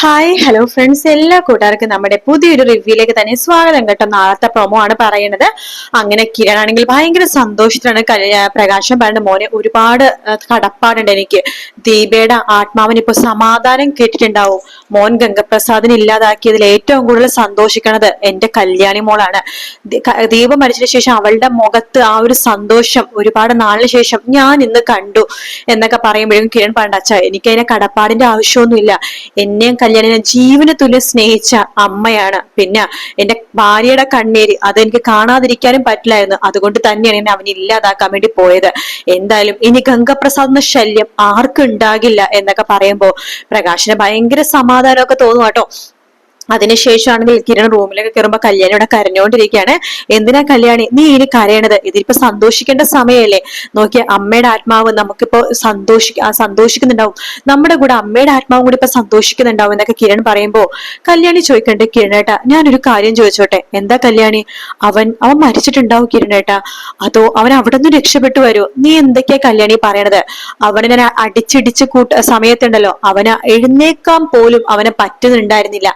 Hi hello friends എല്ലാ കൂട്ടുകാർക്കും നമ്മുടെ പുതിയൊരു റിവ്യൂയിലേക്ക് തന്നെ സ്വാഗതം കേട്ടോ. നാളത്തെ പ്രൊമോ ആണ് പറയുന്നത്. അങ്ങനെ കിരൺ ആണെങ്കിൽ ഭയങ്കര സന്തോഷത്തിലാണ് പ്രകാശം പറയുന്നത്. മോനെ ഒരുപാട് കടപ്പാടുണ്ട് എനിക്ക്. ദീപയുടെ ആത്മാവിന് ഇപ്പൊ സമാധാനം കേട്ടിട്ടുണ്ടാവും. മോൻ ഗംഗപ്രസാദിനെ ഇല്ലാതാക്കിയതിൽ ഏറ്റവും കൂടുതൽ സന്തോഷിക്കണത് എന്റെ കല്യാണി മോളാണ്. ദീപം മരിച്ചതിന് ശേഷം അവളുടെ മുഖത്ത് ആ ഒരു സന്തോഷം ഒരുപാട് നാളിന് ശേഷം ഞാൻ ഇന്ന് കണ്ടു എന്നൊക്കെ പറയുമ്പോഴും കിരൺ പറഞ്ഞ എനിക്ക് അതിനെ കടപ്പാടിന്റെ ആവശ്യമൊന്നുമില്ല. എന്നെയും കല്യാണിനെ ജീവന തുല്യം സ്നേഹിച്ച അമ്മയാണ്. പിന്നെ എന്റെ ഭാര്യയുടെ കണ്ണീര് അത് എനിക്ക് കാണാതിരിക്കാനും പറ്റില്ലായിരുന്നു. അതുകൊണ്ട് തന്നെയാണ് എന്നെ അവനെ ഇല്ലാതാക്കാൻ വേണ്ടി പോയത്. എന്തായാലും ഇനി ഗംഗപ്രസാദിന്റെ ശല്യം ആർക്കും ഉണ്ടാകില്ല എന്നൊക്കെ പറയുമ്പോ പ്രകാശിന് ഭയങ്കര സമാധാനമൊക്കെ തോന്നും കേട്ടോ. അതിനുശേഷമാണെങ്കിൽ കിരൺ റൂമിലേക്ക് കയറുമ്പോൾ കല്യാണി ഇവിടെ കരഞ്ഞുകൊണ്ടിരിക്കുകയാണ് എന്തിനാ കല്യാണി? നീ ഇനി കരയണത്? ഇതിപ്പോ സന്തോഷിക്കേണ്ട സമയമല്ലേ നോക്കിയ അമ്മയുടെ ആത്മാവ് നമുക്കിപ്പോ സന്തോഷി സന്തോഷിക്കുന്നുണ്ടാവും. നമ്മുടെ കൂടെ അമ്മയുടെ ആത്മാവും കൂടി ഇപ്പൊ സന്തോഷിക്കുന്നുണ്ടാവും എന്നൊക്കെ കിരൺ പറയുമ്പോ കല്യാണി ചോദിക്കണ്ടേ കിരണേട്ടാ ഞാനൊരു കാര്യം ചോദിച്ചോട്ടെ? എന്താ കല്യാണി? അവൻ അവൻ മരിച്ചിട്ടുണ്ടാവും കിരണേട്ടാ. അതോ അവൻ അവിടെ നിന്ന് രക്ഷപ്പെട്ടു വരൂ നീ എന്തൊക്കെയാ കല്യാണി പറയണത്? അവനെ ഞാൻ അടിച്ചിടിച്ച് കൂട്ട സമയത്തുണ്ടല്ലോ. അവന് എഴുന്നേക്കാൻ പോലും അവനെ പറ്റുന്നുണ്ടായിരുന്നില്ല.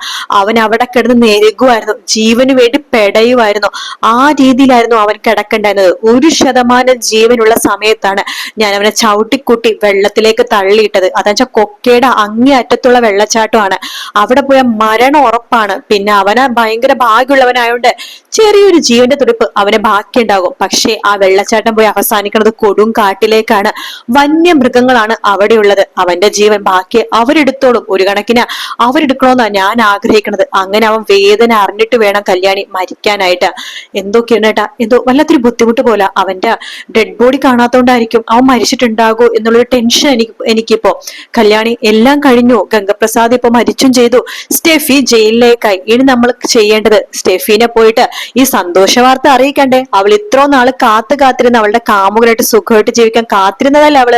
അവൻ അവിടെ കിടന്ന് നെരുകുമായിരുന്നു ജീവന് വേണ്ടി പെടയുമായിരുന്നു ആ രീതിയിലായിരുന്നു അവൻ കിടക്കേണ്ടായിരുന്നത്. ഒരു ശതമാനം ജീവനുള്ള സമയത്താണ് ഞാൻ അവനെ ചവിട്ടിക്കൂട്ടി വെള്ളത്തിലേക്ക് തള്ളിയിട്ടത്. അതെന്നുവെച്ചാൽ കൊക്കയുടെ അങ്ങേ അറ്റത്തുള്ള വെള്ളച്ചാട്ടമാണ്. അവിടെ പോയ മരണം ഉറപ്പാണ്. പിന്നെ അവന് ഭയങ്കര ഭാഗ്യമുള്ളവനായോണ്ട് ചെറിയൊരു ജീവന്റെ തുടിപ്പ് അവന് ബാക്കിയുണ്ടാകും. പക്ഷെ ആ വെള്ളച്ചാട്ടം പോയി അവസാനിക്കുന്നത് കൊടും കാട്ടിലേക്കാണ്. വന്യമൃഗങ്ങളാണ് അവിടെയുള്ളത്. അവന്റെ ജീവൻ ബാക്കി അവരെടുത്തോളും. ഒരു കണക്കിന് അവരെടുക്കണമെന്നാണ് ഞാൻ ആഗ്രഹിക്കുന്നത് അങ്ങനെ അവൻ വേദന അറിഞ്ഞിട്ട് വേണം കല്യാണി മരിക്കാനായിട്ട്. എന്തൊക്കെയാണ് കേട്ടാ എന്തോ വല്ലാത്തൊരു ബുദ്ധിമുട്ട് പോലെ അവന്റെ ഡെഡ് ബോഡി കാണാത്തോണ്ടായിരിക്കും അവൻ മരിച്ചിട്ടുണ്ടാകോ എന്നുള്ളൊരു ടെൻഷൻ എനിക്ക് എനിക്കിപ്പോ. കല്യാണി എല്ലാം കഴിഞ്ഞു. ഗംഗപ്രസാദ് ഇപ്പൊ മരിച്ചും ചെയ്തു. സ്റ്റെഫി ജയിലിലേക്കായി ഇനി നമ്മൾ ചെയ്യേണ്ടത് സ്റ്റെഫിനെ പോയിട്ട് ഈ സന്തോഷ വാർത്ത അറിയിക്കണ്ടേ? അവൾ ഇത്രോ നാൾ കാത്തു കാത്തിരുന്ന് അവളുടെ കാമുകനായിട്ട് സുഖമായിട്ട് ജീവിക്കാൻ കാത്തിരുന്നതല്ല അവൾ?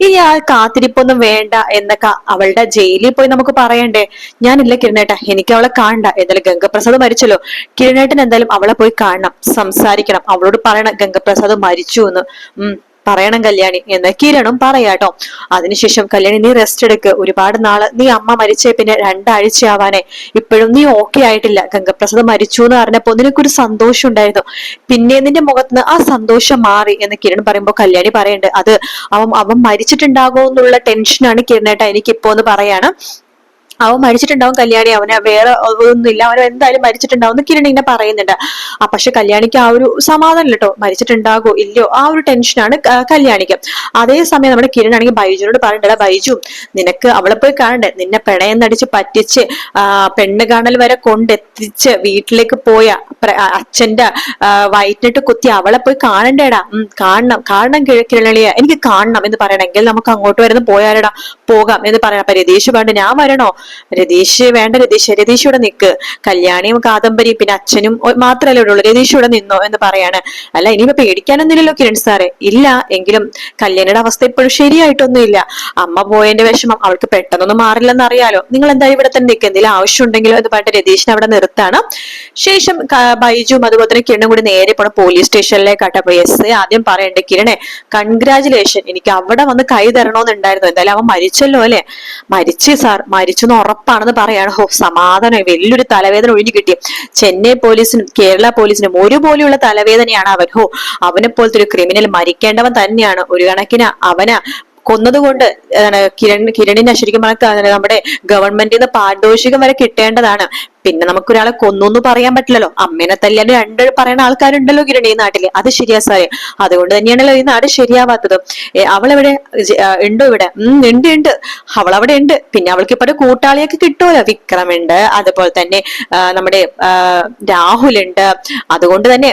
ഇനി ആ കാത്തിരിപ്പൊന്നും വേണ്ട എന്നൊക്കെ അവളുടെ ജയിലിൽ പോയി നമുക്ക് പറയണ്ടേ? ഞാനില്ല കിരണേട്ട. എനിക്ക് അവളെ കാണണ്ട. എന്തായാലും ഗംഗപ്രസാദ് മരിച്ചല്ലോ. കിരണേട്ടൻ എന്തായാലും അവളെ പോയി കാണണം. സംസാരിക്കണം. അവളോട് പറയണം ഗംഗപ്രസാദ് മരിച്ചു എന്ന് ഉം പറയണം കല്യാണി. എന്ന് കിരണും പറയാട്ടോ. അതിനുശേഷം കല്യാണി നീ റെസ്റ്റ് എടുക്ക്. ഒരുപാട് നാൾ നീ അമ്മ മരിച്ചേ പിന്നെ രണ്ടാഴ്ചയാവാനേ. ഇപ്പോഴും നീ ഓക്കെ ആയിട്ടില്ല. ഗംഗപ്രസാദ് മരിച്ചു എന്ന് പറഞ്ഞപ്പോ നിനക്കൊരു സന്തോഷം ഉണ്ടായിരുന്നു. പിന്നെ നിന്റെ മുഖത്ത് ആ സന്തോഷം മാറി. എന്ന് കിരൺ പറയുമ്പോ കല്യാണി പറയുന്നുണ്ട് അത് അവൻ അവൻ മരിച്ചിട്ടുണ്ടാകുമോ എന്നുള്ള ടെൻഷനാണ് കിരണേട്ട എനിക്കിപ്പോ എന്ന് പറയാണ്. അവൻ മരിച്ചിട്ടുണ്ടാവും കല്യാണി അവന് വേറെ ഒന്നുമില്ല. അവൻ എന്തായാലും മരിച്ചിട്ടുണ്ടാവും എന്ന് കിരൺ ഇങ്ങനെ പറയുന്നുണ്ട്. ആ പക്ഷെ കല്യാണിക്ക് ആ ഒരു സമാധാനം കേട്ടോ. മരിച്ചിട്ടുണ്ടാകോ ഇല്ലയോ? ആ ഒരു ടെൻഷനാണ് കല്യാണിക്ക്. അതേസമയം നമ്മുടെ കിരൺ ആണെങ്കിൽ ബൈജുനോട് പറയണ്ടടാ ബൈജു നിനക്ക് അവളെ പോയി കാണണ്ടേ? നിന്നെ പിണയം നടിച്ച് പറ്റിച്ച് പെണ്ണ് കാണൽ വരെ കൊണ്ടെത്തിച്ച് വീട്ടിലേക്ക് പോയ അച്ഛന്റെ വയറ്റിനിട്ട് കുത്തി അവളെ പോയി കാണണ്ടേടാ. കാണണം. കാണണം കിരണിയെ എനിക്ക് കാണണം എന്ന് പറയണമെങ്കിൽ നമുക്ക് അങ്ങോട്ട് വരുന്ന പോയാലടാ പോകാം എന്ന് പറയണം. അപ്പൊ രതീഷ് വേണ്ട ഞാൻ വരണോ? രതീഷ് വേണ്ട രതീഷ് രതീഷ് ഇവിടെ നിൽക്ക് കല്യാണിയും കാദംബരിയും പിന്നെ അച്ഛനും മാത്രമല്ല ഇവിടെ ഉള്ളൂ. രതീഷ് ഇവിടെ നിന്നോ എന്ന് പറയാണ്. അല്ല ഇനിയിപ്പോ പേടിക്കാനൊന്നുമില്ലല്ലോ കിരൺ സാറെ. ഇല്ല എങ്കിലും കല്യാണിയുടെ അവസ്ഥ ഇപ്പോഴും ശരിയായിട്ടൊന്നുമില്ല. അമ്മ പോയതിന്റെ വിഷമം അവൾക്ക് പെട്ടെന്നൊന്നും മാറില്ലെന്ന് അറിയാലോ. നിങ്ങൾ എന്തായാലും ഇവിടെ തന്നെ നിൽക്കുക എന്തെങ്കിലും ആവശ്യമുണ്ടെങ്കിലോ എന്ന് പറഞ്ഞിട്ട് രതീഷിനെ അവിടെ നിർത്താണ്. ശേഷം ബൈജുവും അതുപോലെ തന്നെ കിരണും കൂടി നേരെ പോണ പോലീസ് സ്റ്റേഷനിലേക്കാട്ടെ അപ്പൊ എസ് ആദ്യം പറയണ്ടേ കിരണേ കൺഗ്രാചുലേഷൻ എനിക്ക് അവിടെ വന്ന് കൈ തരണമെന്നുണ്ടായിരുന്നു എന്തായാലും അവൻ മരിച്ചല്ലോ അല്ലെ? മരിച്ചു സാർ. മരിച്ചു എന്ന് ഉറപ്പാണെന്ന് പറയാണ്. ഹോ സമാധാനം. വലിയൊരു തലവേദന ഒഴിഞ്ഞു കിട്ടി ചെന്നൈ പോലീസിനും കേരള പോലീസിനും ഒരുപോലെയുള്ള തലവേദനയാണ് അവൻ. ഹോ അവനെ പോലത്തെ ഒരു ക്രിമിനൽ മരിക്കേണ്ടവൻ തന്നെയാണ്. ഒരു കണക്കിന് അവന് കൊന്നതുകൊണ്ട് കിരൺ കിരണിനെ ശരിക്കും പറഞ്ഞാൽ നമ്മുടെ ഗവൺമെന്റിൽ നിന്ന് പാരിതോഷികം വരെ കിട്ടേണ്ടതാണ്. പിന്നെ നമുക്കൊരാളെ കൊന്നു എന്ന് പറയാൻ പറ്റില്ലല്ലോ. അമ്മേനെ തല്ലാൻ രണ്ട് പറയുന്ന ആൾക്കാരുണ്ടല്ലോ കിരൺ ഈ നാട്ടിൽ. അത് ശരിയാ സാറേ. അതുകൊണ്ട് തന്നെയാണല്ലോ ഈ നാട് ശരിയാവാത്തത്. അവളെവിടെ ഉണ്ടോ ഇവിടെ? ഉം ഉണ്ട് ഉണ്ട്. അവളവിടെ ഉണ്ട്. പിന്നെ അവൾക്ക് ഇപ്പോഴും കൂട്ടാളിയൊക്കെ കിട്ടുമല്ലോ വിക്രമുണ്ട് അതുപോലെ തന്നെ നമ്മുടെ രാഹുൽ ഉണ്ട് അതുകൊണ്ട് തന്നെ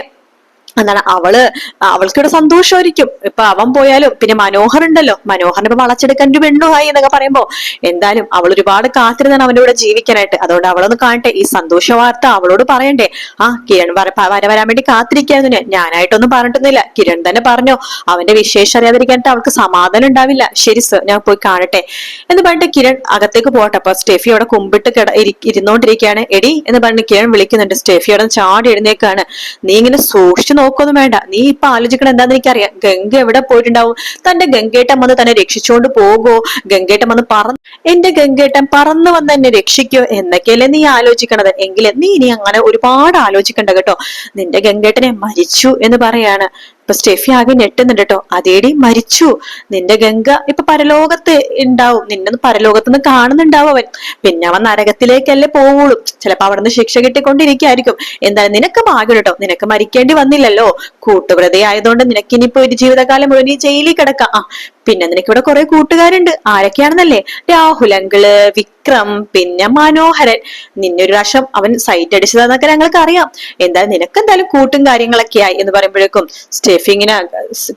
എന്താണ് അവൾ അവൾക്കിവിടെ സന്തോഷമായിരിക്കും. ഇപ്പൊ അവൻ പോയാലും പിന്നെ മനോഹർ ഉണ്ടല്ലോ മനോഹറിന് ഇപ്പൊ വളച്ചെടുക്കാൻ ഒരു പെണ്ണുമായി എന്നൊക്കെ പറയുമ്പോ എന്തായാലും അവൾ ഒരുപാട് കാത്തിരുന്നാണ് അവന്റെ കൂടെ ജീവിക്കാനായിട്ട്. അതുകൊണ്ട് അവളൊന്ന് കാണട്ടെ. ഈ സന്തോഷ വാർത്ത അവളോട് പറയണ്ടേ. ആ കിരൺ വര വരാൻ വേണ്ടി കാത്തിരിക്കായിരുന്നു ഞാൻ. ഞാനായിട്ടൊന്നും പറഞ്ഞിട്ടൊന്നുമില്ല കിരൺ തന്നെ പറഞ്ഞു അവന്റെ വിശേഷം അറിയാതിരിക്കാനായിട്ട് അവൾക്ക് സമാധാനം ഉണ്ടാവില്ല. ശരി സർ ഞാൻ പോയി കാണട്ടെ. എന്ന് പറഞ്ഞിട്ട് കിരൺ അകത്തേക്ക് പോട്ടെ അപ്പൊ സ്റ്റെഫി അവിടെ കുമ്പിട്ട് കിട ഇരി- ഇരുന്നോണ്ടിരിക്കുകയാണ്. എടി എന്ന് പറഞ്ഞ് കിരൺ വിളിക്കുന്നുണ്ട്. സ്റ്റെഫി അവിടെ ചാടി എഴുന്നേക്കാണ്. നീ ഇങ്ങനെ സൂക്ഷിച്ചു നോക്കൊന്നും വേണ്ട. നീ ഇപ്പൊ ആലോചിക്കണം എന്താന്ന് എനിക്കറിയാം. ഗംഗ എവിടെ പോയിട്ടുണ്ടാവും? തന്റെ ഗംഗേട്ടൻ വന്ന് തന്നെ രക്ഷിച്ചുകൊണ്ട് പോകോ. ഗംഗേട്ടൻ വന്ന് പറന്ന് എന്റെ ഗംഗേട്ടൻ പറന്നു വന്ന് എന്നെ രക്ഷിക്കോ എന്നൊക്കെയല്ലേ നീ ആലോചിക്കണത്. എങ്കിലേ നീ ഇനി അങ്ങനെ ഒരുപാട് ആലോചിക്കണ്ട കേട്ടോ. നിന്റെ ഗംഗേട്ടനെ മരിച്ചു എന്ന് പറയാണ്. ഇപ്പൊ സ്റ്റെഫി ആകെ ഞെട്ടുന്നുണ്ട് കേട്ടോ അതേടി മരിച്ചു. നിന്റെ ഗംഗ ഇപ്പൊ പരലോകത്ത് ഉണ്ടാവും നിന്നെ പരലോകത്ത് നിന്ന് കാണുന്നുണ്ടാവും അവൻ. പിന്നെ അവൻ നരകത്തിലേക്കല്ലേ പോവുള്ളൂ. ചിലപ്പോ അവിടെ നിന്ന് ശിക്ഷ കിട്ടിക്കൊണ്ടിരിക്കായിരിക്കും. എന്തായാലും നിനക്ക് ഭാഗ്യം കേട്ടോ നിനക്ക് മരിക്കേണ്ടി വന്നില്ലല്ലോ. കൂട്ടുപ്രതി ആയതുകൊണ്ട് നിനക്കിനിപ്പോ ഒരു ജീവിതകാലം മുഴുവൻ ജയിലിൽ കിടക്കാം. ആ പിന്നെ നിനക്കിവിടെ കുറെ കൂട്ടുകാരുണ്ട്. ആരൊക്കെയാണെന്നല്ലേ? രാഹുൽ അങ്കിൾ വിക്രം പിന്നെ മനോഹരൻ. നിന്നെ ഒരു പ്രാവശ്യം അവൻ സൈറ്റ് അടിച്ചതെന്നൊക്കെ ഞങ്ങൾക്ക് അറിയാം എന്തായാലും നിനക്ക് എന്തായാലും കൂട്ടും കാര്യങ്ങളൊക്കെയായി എന്ന് പറയുമ്പോഴേക്കും സ്റ്റെഫിങ്ങിനെ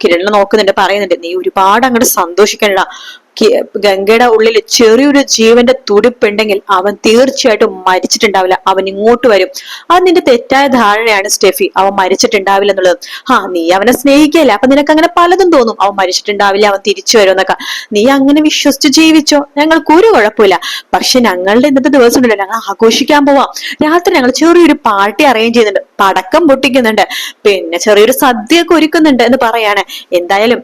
കിരണിനെ നോക്കുന്നുണ്ട് പറയുന്നുണ്ട് നീ ഒരുപാട് അങ്ങോട്ട് സന്തോഷിക്കണ്ട. ഗംഗയുടെ ഉള്ളിൽ ചെറിയൊരു ജീവന്റെ തുടിപ്പുണ്ടെങ്കിൽ അവൻ തീർച്ചയായിട്ടും മരിച്ചിട്ടുണ്ടാവില്ല. അവൻ ഇങ്ങോട്ട് വരും. അത് നിന്റെ തെറ്റായ ധാരണയാണ് സ്റ്റെഫി. അവൻ മരിച്ചിട്ടുണ്ടാവില്ല എന്നുള്ളത്. ആ നീ അവനെ സ്നേഹിക്കല്ല അപ്പൊ നിനക്ക് അങ്ങനെ പലതും തോന്നും. അവൻ മരിച്ചിട്ടുണ്ടാവില്ല അവൻ തിരിച്ചു വരും എന്നൊക്കെ നീ അങ്ങനെ വിശ്വസിച്ച് ജീവിച്ചോ? ഞങ്ങൾക്ക് ഒരു കുഴപ്പമില്ല. പക്ഷെ ഞങ്ങളുടെ ഇന്നത്തെ ദിവസം ഉണ്ടല്ലോ ഞങ്ങൾ ആഘോഷിക്കാൻ പോവാം. രാത്രി ഞങ്ങൾ ചെറിയൊരു പാർട്ടി അറേഞ്ച് ചെയ്യുന്നുണ്ട്. പടക്കം പൊട്ടിക്കുന്നുണ്ട്. പിന്നെ ചെറിയൊരു സദ്യയൊക്കെ ഒരുക്കുന്നുണ്ട് എന്ന് പറയാണ്. എന്തായാലും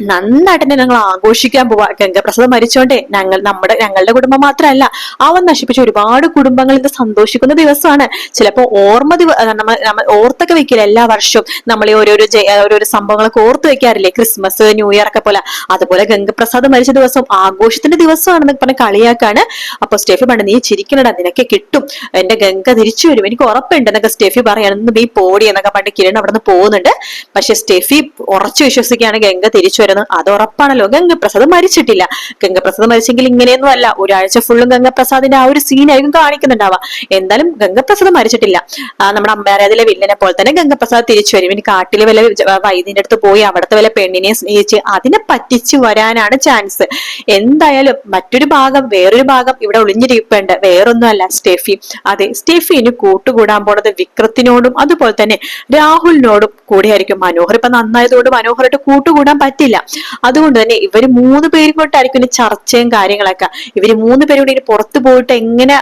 നന്നായിട്ട് തന്നെ ഞങ്ങൾ ആഘോഷിക്കാൻ പോവാ. ഗംഗപ്രസാദ് മരിച്ചോണ്ടേ ഞങ്ങൾ നമ്മുടെ ഞങ്ങളുടെ കുടുംബം മാത്രമല്ല അവൻ നശിപ്പിച്ച ഒരുപാട് കുടുംബങ്ങൾ ഇത് സന്തോഷിക്കുന്ന ദിവസമാണ്. ചിലപ്പോ ഓർമ്മ നമ്മൾ നമ്മ നമ്മ ഓർത്തൊക്കെ വെക്കില്ല എല്ലാ വർഷവും? നമ്മൾ ഈ ഓരോരോ ഓരോരോ സംഭവങ്ങളൊക്കെ ഓർത്ത് വെക്കാറില്ലേ? ക്രിസ്മസ് ന്യൂ ഇയർ ഒക്കെ പോലെ. അതുപോലെ ഗംഗപ്രസാദ് മരിച്ച ദിവസം ആഘോഷത്തിന്റെ ദിവസമാണെന്ന് പറഞ്ഞ കളിയാക്കാണ്. അപ്പൊ സ്റ്റെഫി പണ്ട് നീ ചിരിക്കണടാ നിനക്ക് കിട്ടും. എന്റെ ഗംഗ തിരിച്ചു വരും. എനിക്ക് ഉറപ്പുണ്ട് എന്നൊക്കെ സ്റ്റെഫി പറയണമെന്ന് നീ പോടി എന്നൊക്കെ പണ്ട് കിരൺ അവിടെ നിന്ന് പോകുന്നുണ്ട്. പക്ഷെ സ്റ്റെഫി ഉറച്ചു വിശ്വസിക്കുകയാണ് ഗംഗ തിരിച്ചു വരുന്നത്. അത് ഉറപ്പാണല്ലോ. ഗംഗപ്രസാദ് മരിച്ചിട്ടില്ല. ഗംഗപ്രസാദ് മരിച്ചെങ്കിൽ ഇങ്ങനെയൊന്നും അല്ല. ഒരാഴ്ച ഫുള്ളും ഗംഗപ്രസാദിന്റെ ആ ഒരു സീനായിരിക്കും കാണിക്കുന്നുണ്ടാവുക. എന്തായാലും ഗംഗപ്രസാദ് മരിച്ചിട്ടില്ല. നമ്മുടെ അമ്പാരാതിലെ വില്ലനെ പോലെ തന്നെ ഗംഗപ്രസാദ് തിരിച്ചു വരും. ഇനി കാട്ടിലെ വല്ല വൈദ്യന്റെ അടുത്ത് പോയി അവിടുത്തെ വല്ല പെണ്ണിനെ സ്നേഹിച്ച് അതിനെ പറ്റിച്ചു വരാനാണ് ചാൻസ് എന്തായാലും മറ്റൊരു ഭാഗം വേറൊരു ഭാഗം ഇവിടെ ഒളിഞ്ഞിരിപ്പുണ്ട്. വേറൊന്നുമല്ല സ്റ്റെഫി. അതെ സ്റ്റെഫി ഇനി കൂട്ടുകൂടാൻ പോണത് വിക്രത്തിനോടും അതുപോലെ തന്നെ രാഹുലിനോടും കൂടിയായിരിക്കും. മനോഹർ ഇപ്പൊ നന്നായതുകൊണ്ട് മനോഹറായിട്ട് കൂട്ടുകൂടാൻ പറ്റില്ല. അതുകൊണ്ട് തന്നെ ഇവർ മൂന്ന് പേരും കൊണ്ടായിരിക്കും ചർച്ചയും കാര്യങ്ങളൊക്കെ. ഇവർ മൂന്ന് പേരും കൂടി പുറത്തു പോയിട്ട് എങ്ങനെ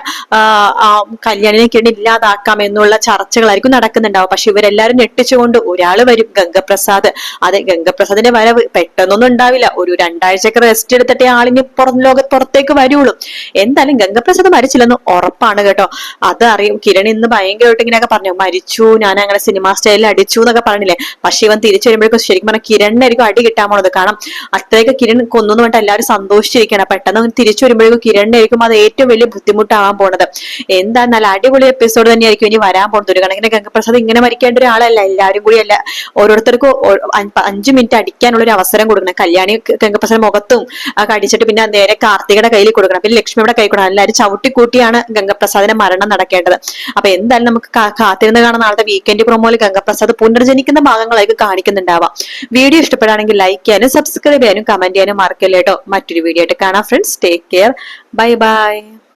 കല്യാണിനെ ഇല്ലാതാക്കാം എന്നുള്ള ചർച്ചകളായിരിക്കും നടക്കുന്നുണ്ടാവും പക്ഷെ ഇവരെല്ലാരും ഞെട്ടിച്ചുകൊണ്ട് ഒരാൾ വരും ഗംഗപ്രസാദ്. അതെ ഗംഗപ്രസാദിന്റെ വരവ് പെട്ടെന്നൊന്നും ഉണ്ടാവില്ല. ഒരു രണ്ടാഴ്ചയൊക്കെ റെസ്റ്റ് എടുത്തിട്ടേ ആളിന് പുറം ലോക പുറത്തേക്ക് വരുള്ളൂ. എന്തായാലും ഗംഗപ്രസാദ് മരിച്ചില്ലെന്ന് ഉറപ്പാണ് കേട്ടോ. അത് അറിയും. കിരൺ ഇന്ന് ഭയങ്കരമായിട്ട് ഇങ്ങനെയൊക്കെ പറഞ്ഞു. മരിച്ചു ഞാൻ അങ്ങനെ സിനിമാ സ്റ്റൈലിൽ അടിച്ചു എന്നൊക്കെ പറഞ്ഞില്ലേ? പക്ഷെ ഇവൻ തിരിച്ചു വരുമ്പോഴേക്കും ശരിക്കും പറഞ്ഞാൽ കിരണിനായിരിക്കും അടി കിട്ടാൻ പോണത് കാരണം അത്രയൊക്കെ കിരൺ കൊന്നു പറഞ്ഞിട്ട് എല്ലാവരും സന്തോഷിച്ചിരിക്കണം പെട്ടെന്ന് തിരിച്ചു വരുമ്പോഴേക്കും കിരണിനായിരിക്കും അത് ഏറ്റവും വലിയ ബുദ്ധിമുട്ടാവാൻ പോണത്. എന്താ നല്ല അടിപൊളി എപ്പിസോഡ് തന്നെയായിരിക്കും ഇനി വരാൻ പോകുന്നത് ഒരു കണക്കിന് ഗംഗപ്രസാദ് ഇങ്ങനെ മരിക്കേണ്ട ഒരാളല്ല എല്ലാവരും കൂടി അല്ല ഓരോരുത്തർക്കും അഞ്ചു മിനിറ്റ് അടിക്കാനുള്ള ഒരു അവസരം കൊടുക്കണം. കല്യാണി ഗംഗപ്രസാദ് മുഖത്തും ഒക്കെ അടിച്ചിട്ട് പിന്നെ നേരെ കാർത്തികയുടെ കയ്യിൽ കൊടുക്കണം. പിന്നെ ലക്ഷ്മിയുടെ കൈ കൊടുക്കണം. എല്ലാവരും ചവിട്ടിക്കൂട്ടിയാണ് ഗംഗപ്രസാദിന്റെ മരണം നടക്കേണ്ടത്. അപ്പൊ എന്തായാലും നമുക്ക് കാത്തിരുന്ന് കാണുന്ന നാളത്തെ വീക്കെൻഡ് പ്രൊമോയിൽ ഗംഗപ്രസാദ് പുനർജനിക്കുന്ന ഭാഗങ്ങളായിരിക്കും കാണിക്കുന്നുണ്ടാവാം. വീഡിയോ ഇഷ്ടപ്പെടുകയാണെങ്കിൽ ലൈക്ക് ചെയ്യാനും സബ്സ്ക്രൈബ് ചെയ്യാനും കമന്റ് ചെയ്യാനും മറക്കല്ലേട്ടോ മറ്റൊരു വീഡിയോ ആയിട്ട് കാണാം friends take care bye bye